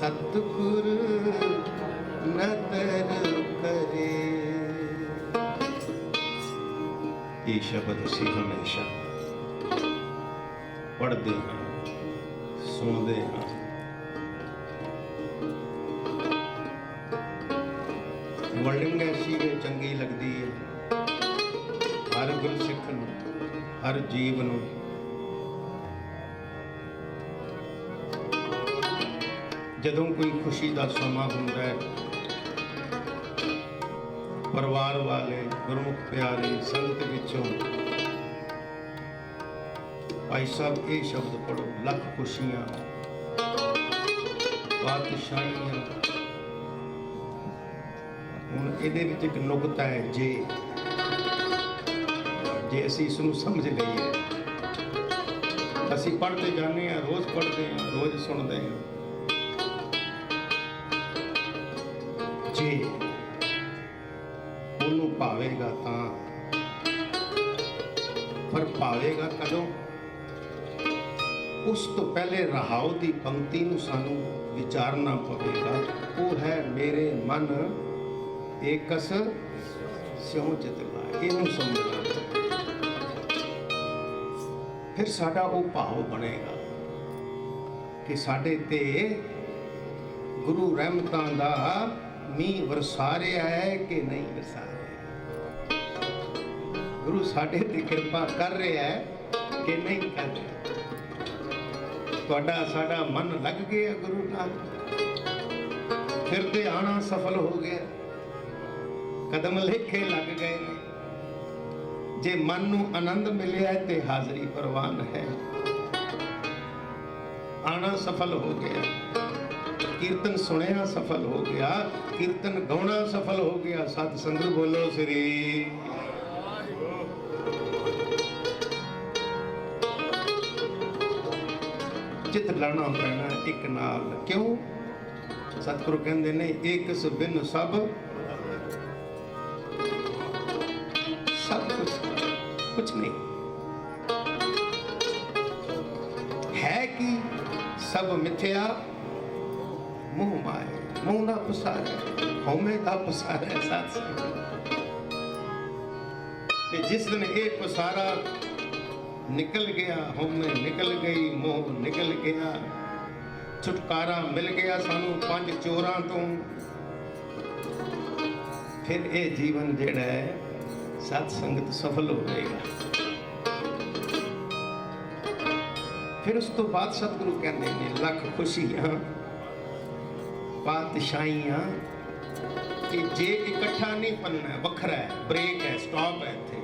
ਸਤਿਗੁਰ ਨਦਰ ਕਰੇ। ਇਹ ਸ਼ਬਦ ਅਸੀਂ ਹਮੇਸ਼ਾ ਪੜ੍ਹਦੇ ਹਾਂ, ਸੁਣਦੇ ਹਾਂ। ਵਰਡਿੰਗ ਐਸੀ ਹੈ, ਚੰਗੀ ਲੱਗਦੀ ਹੈ। ਹਰ ਗੁਰਸਿੱਖ ਨੂੰ, ਹਰ ਜੀਵ ਨੂੰ ਜਦੋਂ ਕੋਈ ਖੁਸ਼ੀ ਦਾ ਸਮਾਂ ਹੁੰਦਾ ਹੈ, ਪਰਿਵਾਰ ਵਾਲੇ, ਗੁਰਮੁਖ ਪਿਆਰੇ, ਸੰਗਤ ਵਿੱਚੋਂ ਭਾਈ ਸਾਹਿਬ ਇਹ ਸ਼ਬਦ ਪੜੋ ਲੱਖ ਖੁਸ਼ੀਆਂ ਬਾਦਸ਼ਾਹੀਆਂ ਹੁਣ ਇਹਦੇ ਵਿੱਚ ਇੱਕ ਨੁਕਤਾ ਹੈ, ਜੇ ਜੇ ਅਸੀਂ ਇਸ ਨੂੰ ਸਮਝ ਲਈਏ। ਅਸੀਂ ਪੜ੍ਹਦੇ ਜਾਂਦੇ ਹਾਂ, ਰੋਜ਼ ਪੜ੍ਹਦੇ ਹਾਂ, ਰੋਜ਼ ਸੁਣਦੇ ਹਾਂ। ਜੇ। ਉਹਨੂੰ ਭਾਵੇਗਾ ਤਾਂ। ਪਰ ਭਾਵੇਗਾ ਕਦੋਂ? ਉਸ ਤੋਂ ਪਹਿਲੇ ਰਹਾਉ ਦੀ ਪੰਕਤੀ ਨੂੰ ਸਾਨੂੰ ਵਿਚਾਰਨਾ ਪਵੇਗਾ। ਉਹ ਹੈ ਮੇਰੇ ਮਨ ਏਕਸ ਸਿਉ ਚਿਤਲਾ ਇਹਨੂੰ ਸਮਝਣਾ। ਫਿਰ ਸਾਡਾ ਉਹ ਭਾਵ ਬਣੇਗਾ ਕਿ ਸਾਡੇ ਤੇ ਗੁਰੂ ਰਹਿਮਤਾਂ ਦਾ ਮੀਂਹ ਵਰਸਾ ਰਿਹਾ ਹੈ ਕਿ ਨਹੀਂ ਵਰਸਾ ਰਿਹਾ ਗੁਰੂ ਸਾਡੇ ਤੇ ਕਿਰਪਾ ਕਰ ਰਿਹਾ ਹੈ ਕਿ ਨਹੀਂ ਕਰ ਰਿਹਾ ਤੁਹਾਡਾ, ਸਾਡਾ ਮਨ ਲੱਗ ਗਿਆ ਗੁਰੂ ਨਾਲ ਫਿਰ ਤੇ ਆਣਾ ਸਫਲ ਹੋ ਗਿਆ। ਕਦਮ ਲੇਖੇ ਲੱਗ ਗਏ ਨੇ। ਜੇ ਮਨ ਨੂੰ ਆਨੰਦ ਮਿਲਿਆ ਤੇ ਹਾਜ਼ਰੀ ਪ੍ਰਵਾਨ ਹੈ। ਆਣਾ ਸਫਲ ਹੋ ਗਿਆ। ਕੀਰਤਨ ਸੁਣਿਆ ਸਫਲ ਹੋ ਗਿਆ, ਕੀਰਤਨ ਗਾਉਣਾ ਸਫਲ ਹੋ ਗਿਆ, ਸਤ ਸੰਗਤ ਬੋਲੋ ਸ੍ਰੀ ਚਿਤ ਲਾਣਾ ਪੈਣਾ ਇੱਕ ਨਾਲ, ਕਿਉਂ? ਸਤਿਗੁਰੂ ਕਹਿੰਦੇ ਨੇ ਇੱਕ ਬਿਨ ਸਭ। ਸਭ ਕੁਝ ਕੁਝ ਨਹੀਂ। ਹੈ ਕਿ ਸਭ ਮਿਥਿਆ? ਮੂੰਹ ਮਾਏ ਮੂੰਹ ਨਾ ਪਸਾਰੇ ਹਉਮੈ ਦਾ ਪਸਾਰੇ ਸਾਥ ਤੇ ਜਿਸ ਦਿਨ ਇਹ ਪਸਾਰਾ ਨਿਕਲ ਗਿਆ ਹਉਮੈ ਨਿਕਲ ਗਈ ਮੋਹ ਨਿਕਲ ਗਿਆ ਛੁਟਕਾਰਾ ਮਿਲ ਗਿਆ ਸਾਨੂੰ ਪੰਜ ਚੋਰਾਂ ਤੋਂ ਫਿਰ ਇਹ ਜੀਵਨ ਜਿਹੜਾ ਹੈ ਸਤ ਸੰਗਤ ਸਫਲ ਹੋਵੇਗਾ ਫਿਰ ਉਸ ਤੋਂ ਬਾਅਦ ਸਤਿਗੁਰੂ ਕਹਿੰਦੇ ਨੇ ਲੱਖ ਖੁਸ਼ੀਆਂ ਪਾਤਸ਼ਾਹੀਆਂ ਕਿ ਜੇ ਇਕੱਠਾ ਨਹੀਂ ਪੰਨਾ ਵੱਖਰਾ ਹੈ ਬ੍ਰੇਕ ਹੈ ਸਟਾਪ ਹੈ ਇੱਥੇ।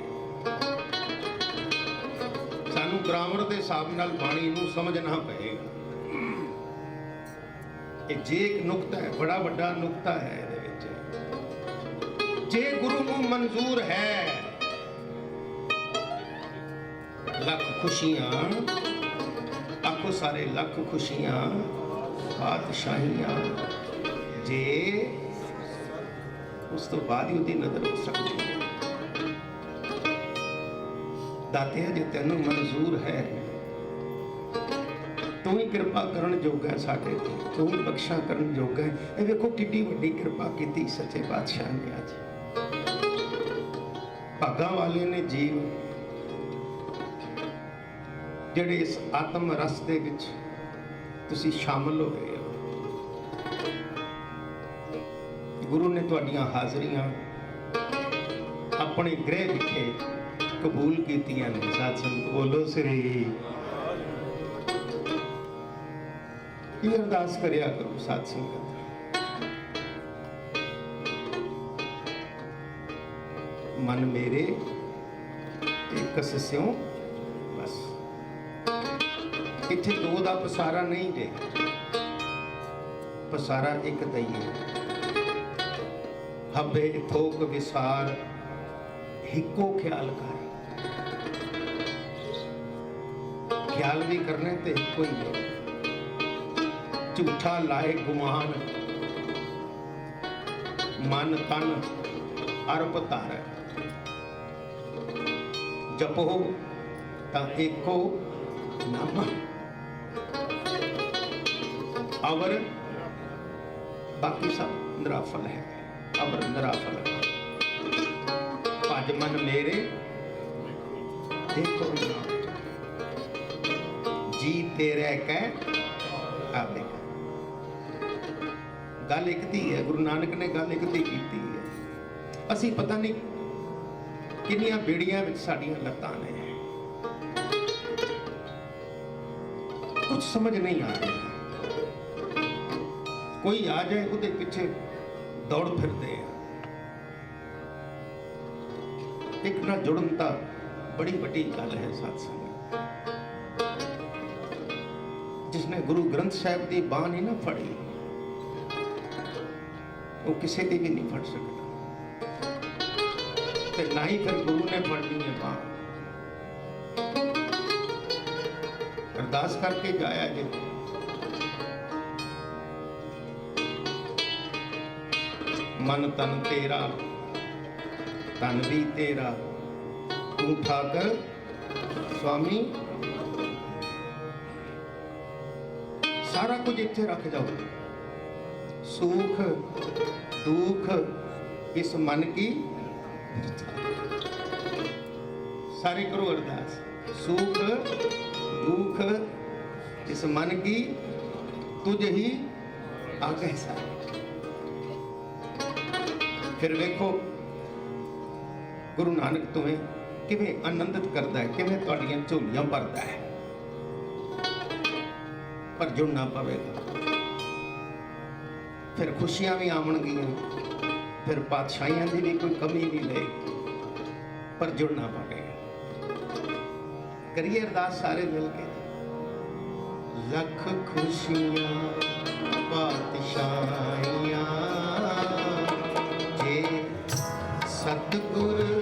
ਸਾਨੂੰ ਗ੍ਰਾਮਰ ਦੇ ਹਿਸਾਬ ਨਾਲ ਬਾਣੀ ਨੂੰ ਸਮਝਣਾ ਪਏਗਾ ਇਹ ਜੇ ਇੱਕ ਨੁਕਤਾ ਹੈ, ਬੜਾ ਵੱਡਾ ਨੁਕਤਾ ਹੈ ਇਹਦੇ ਵਿੱਚ। ਜੇ ਗੁਰੂ ਨੂੰ ਮਨਜ਼ੂਰ ਹੈ, ਲੱਖ ਖੁਸ਼ੀਆਂ, ਆਖੋ ਸਾਰੇ ਲੱਖ ਖੁਸ਼ੀਆਂ, ਬਾਦਸ਼ਾਹੀਆਂ। ਜੇ ਉਸ ਤੋਂ ਬਾਅਦ ਹੀ ਉਹਦੀ ਨਜ਼ਰ ਹੋ ਸਕਦੀ ਹੈ। ਦਾਤਿਆ, ਜੇ ਤੈਨੂੰ ਮਨਜ਼ੂਰ ਹੈ, ਤੂੰ ਹੀ ਕਿਰਪਾ ਕਰਨ ਜੋਗਾ ਹੈ ਸਾਡੇ ਤੂੰ। ਹੀ ਬਖਸ਼ਾ ਕਰਨ ਜੋਗਾ ਇਹ ਵੇਖੋ ਕਿੱਡੀ ਵੱਡੀ ਕਿਰਪਾ ਕੀਤੀ ਸੱਚੇ ਪਾਤਸ਼ਾਹ ਨੇ ਅੱਜ। ਭਾਗਾਂ ਵਾਲੇ ਨੇ ਜੀਵ ਜਿਹੜੇ ਇਸ ਆਤਮ ਰਸ ਦੇ ਵਿੱਚ ਤੁਸੀਂ ਸ਼ਾਮਲ ਹੋਏ ਹੋ। ਗੁਰੂ ਨੇ ਤੁਹਾਡੀਆਂ ਹਾਜ਼ਰੀਆਂ ਆਪਣੇ ਗ੍ਰਹਿ ਵਿਖੇ ਕਬੂਲ ਕੀਤੀਆਂ ਨੇ। ਸਾਧ ਸੰਗਤ, ਬੋਲੋ ਸ੍ਰੀ ਇਹ ਅਰਦਾਸ ਕਰਿਆ ਕਰੋ ਸਾਧ ਸੰਗਤ। ਮਨ ਮੇਰੇ ਇੱਕ ਸਿਉ, ਬਸ। ਇੱਥੇ ਦੋ ਦਾ ਪਸਾਰਾ ਨਹੀਂ ਦੇ ਪਸਾਰਾ ਇੱਕ ਦਾ ਹੀ ਹੈ ਹੱਬੇ ਥੋਕ ਵਿਸਾਰ ਹਿੱਕੋ ਖਿਆਲ ਕਰ ਖਿਆਲ ਵੀ ਕਰਨੇ ਤੇ ਇੱਕੋ ਹੀ ਹੈ ਝੂਠਾ ਲਾਏ ਗੁਮਾਨ ਮਨ ਤਨ ਅਰਪ ਧਾਰੈ ਜਪੋ ਤਾਂ ਏਕੋ ਨਾਮ ਅਵਰ ਬਾਕੀ ਸਭ ਨਿਰਾਫਲ ਹੈ ਅਮਰ ਨਿਰਾਫਲ ਭਜ ਮਨ ਮੇਰੇ, ਦੇਖੋ ਨਾ। ਜੀ ਤੇਰੇ ਕਹਿ ਆਵੇ ਗੱਲ ਇੱਕ ਦੀ ਹੈ, ਗੁਰੂ ਨਾਨਕ ਨੇ ਗੱਲ ਇੱਕ ਦੀ ਕੀਤੀ ਹੈ। ਅਸੀਂ ਪਤਾ ਨਹੀਂ ਕਿੰਨੀਆਂ ਬੇੜੀਆਂ ਵਿੱਚ ਸਾਡੀਆਂ ਲੱਤਾਂ ਨੇ। ਕੁਝ ਸਮਝ ਨਹੀਂ ਆ ਰਿਹਾ। ਕੋਈ ਆ ਜਾਏ ਉਹਦੇ ਪਿੱਛੇ। ਦੌੜ ਫਿਰਦੇ ਆ। ਇੱਕ ਨਾਲ ਜੁੜਨ ਤਾਂ ਬੜੀ ਵੱਡੀ ਗੱਲ ਹੈ ਸਾਧ ਸੰਗਤ। ਜਿਸਨੇ ਗੁਰੂ ਗ੍ਰੰਥ ਸਾਹਿਬ ਦੀ ਬਾਹ ਨਹੀਂ ਨਾ ਫੜੀ, ਉਹ ਕਿਸੇ ਦੀ ਵੀ ਨਹੀਂ ਫੜ ਸਕਦਾ। ਤੇ ਨਾ ਹੀ ਫਿਰ ਗੁਰੂ ਨੇ ਫੜਨੀ ਹੈ ਬਾਹ। ਅਰਦਾਸ ਕਰਕੇ ਜਾਇਆ ਜੇ। ਮਨ ਤਨ ਤੇਰਾ, ਤਨ ਵੀ ਤੇਰਾ। ਤੂੰ ਠਾਕਰ ਸੁਆਮੀ ਸਾਰਾ ਕੁਝ ਇੱਥੇ ਰੱਖ ਜਾਓ। ਸੁਖ, ਦੁੱਖ ਇਸ ਮਨ ਕੀ? ਸਾਰੇ ਕਰੋ ਅਰਦਾਸ। ਸੁਖ, ਦੁੱਖ ਇਸ ਮਨ ਕੀ? ਤੁਝ ਹੀ ਆਗੇ ਸਾ ਫਿਰ ਵੇਖੋ, ਗੁਰੂ ਨਾਨਕ ਤੁਮੇ ਕਿਵੇਂ ਆਨੰਦਿਤ ਕਰਦਾ ਹੈ, ਕਿਵੇਂ ਤੁਹਾਡੀਆਂ ਝੋਲੀਆਂ ਭਰਦਾ ਹੈ। ਪਰ ਜੁੜਨਾ ਪਵੇਗਾ। ਫਿਰ ਖੁਸ਼ੀਆਂ ਵੀ ਆਉਣਗੀਆਂ ਫਿਰ ਪਾਤਸ਼ਾਹੀਆਂ ਦੀ ਵੀ ਕੋਈ ਕਮੀ ਨਹੀਂ ਰਹੇਗੀ, ਪਰ ਜੁੜਨਾ ਪਵੇਗਾ। ਕਰੀਏ ਅਰਦਾਸ ਸਾਰੇ ਮਿਲ ਕੇ। ਲੱਖ ਖੁਸ਼ੀਆਂ ਪਾਤਸ਼ਾਹੀਆਂ ਸਤਿਗੁਰ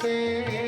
você.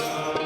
ਖੁਸ਼ੀਆਂ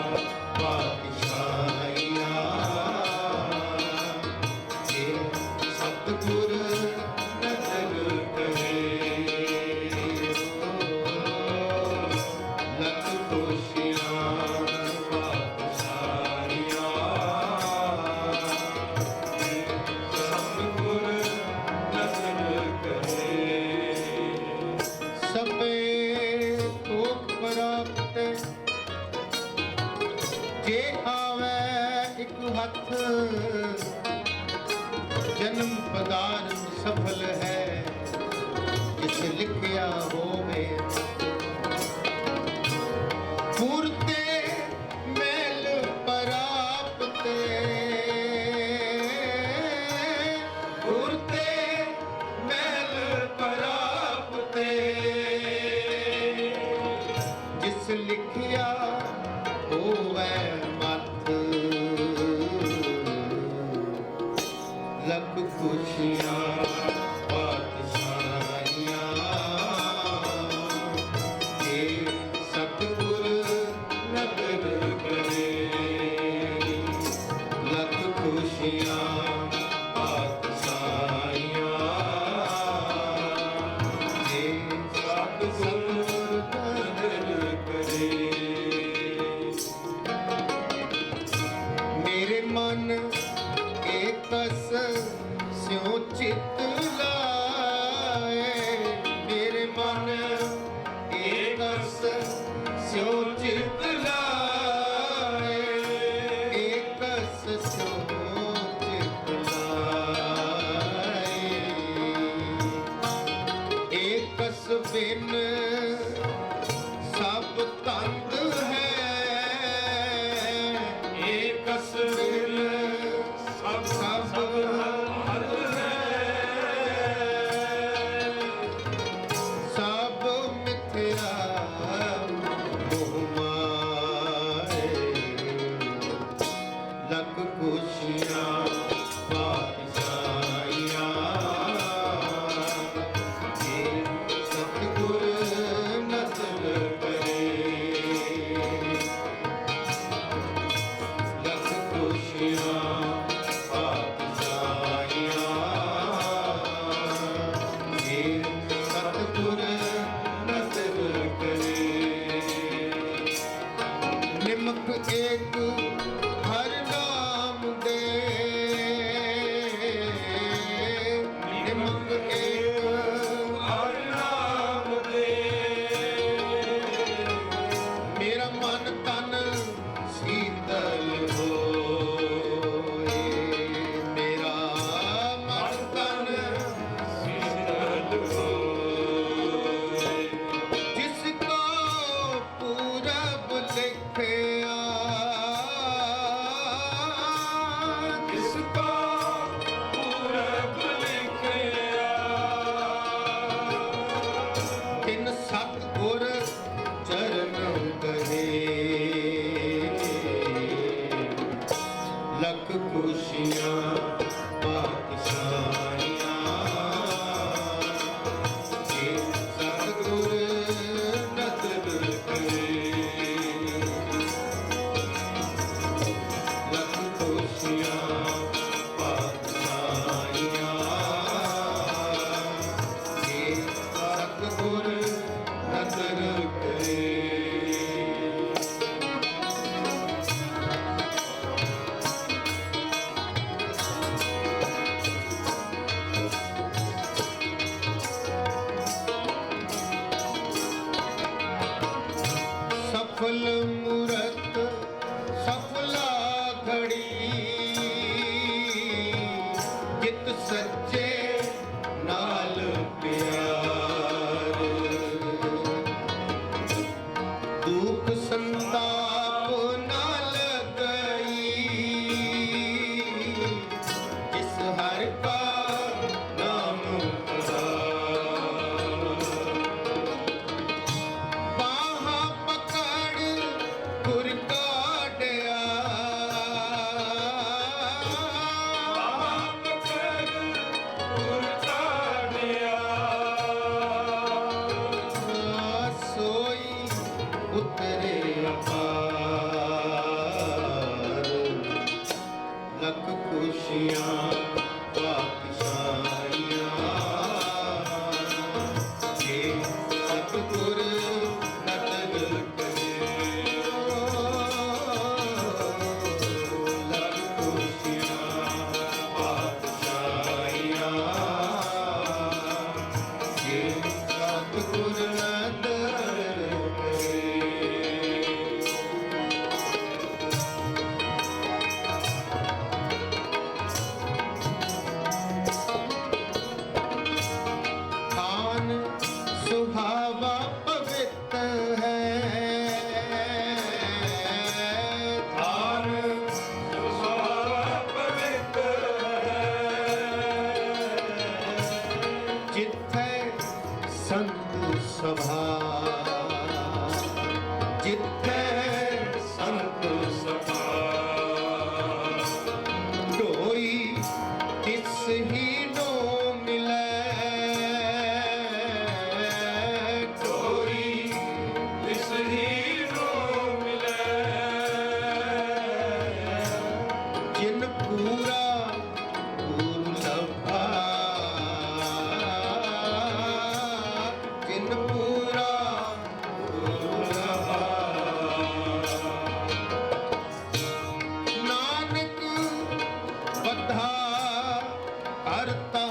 ਹਰ ਤਾ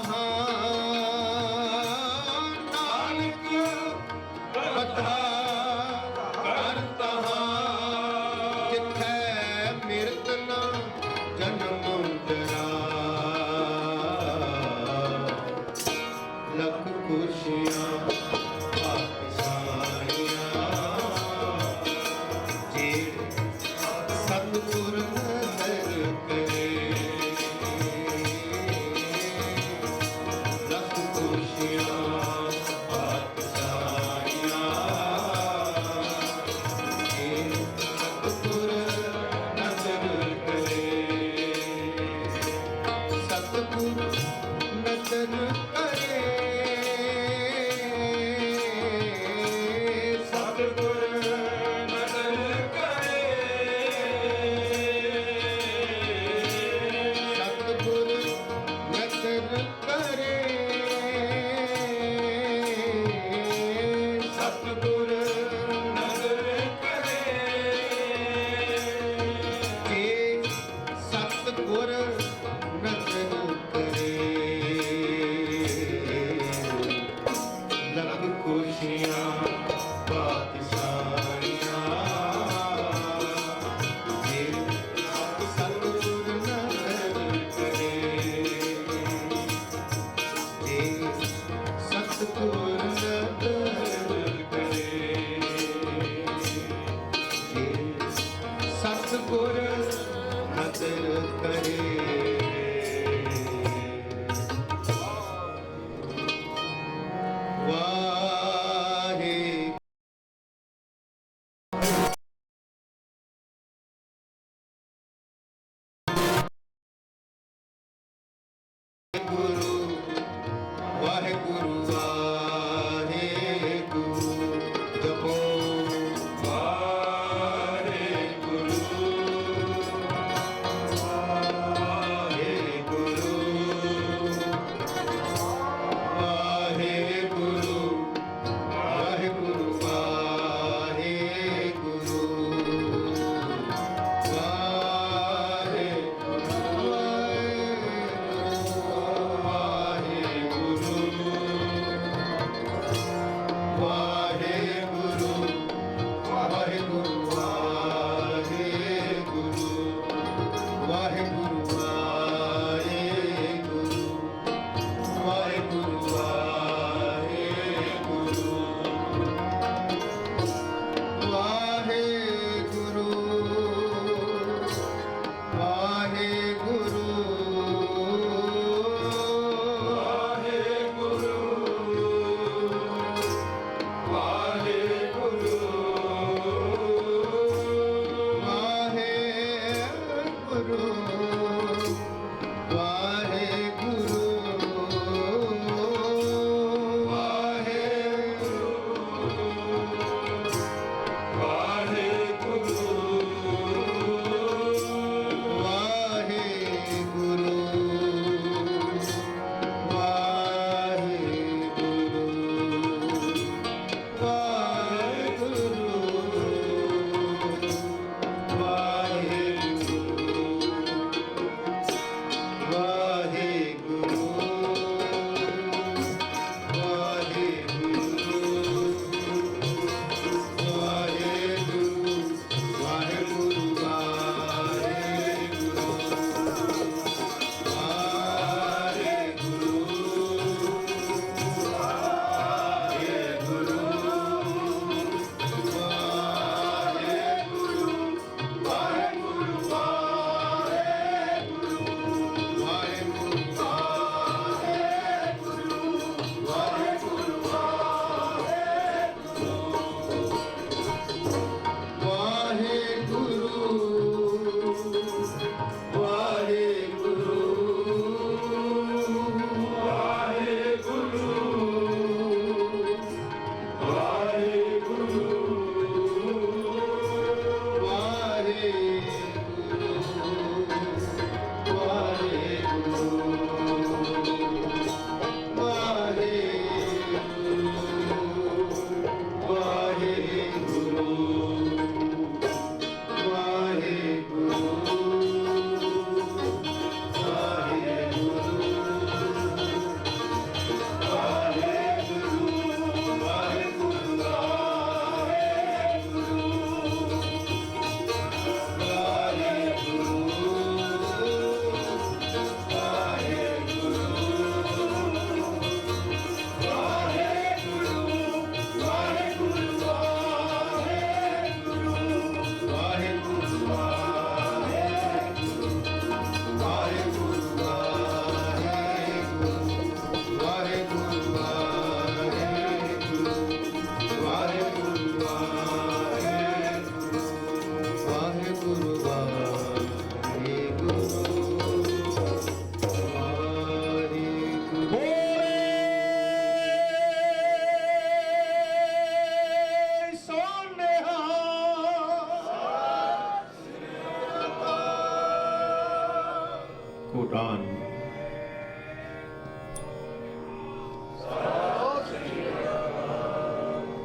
ਕੋਟਾਨ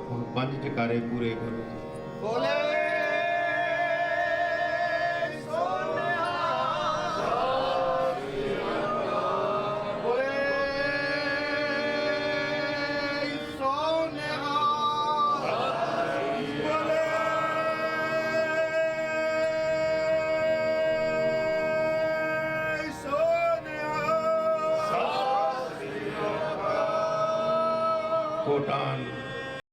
ਹੁਣ ਪੰਜ ਜਕਾਰੇ ਪੂਰੇ ਕਰੋ। ਬੋਲੇ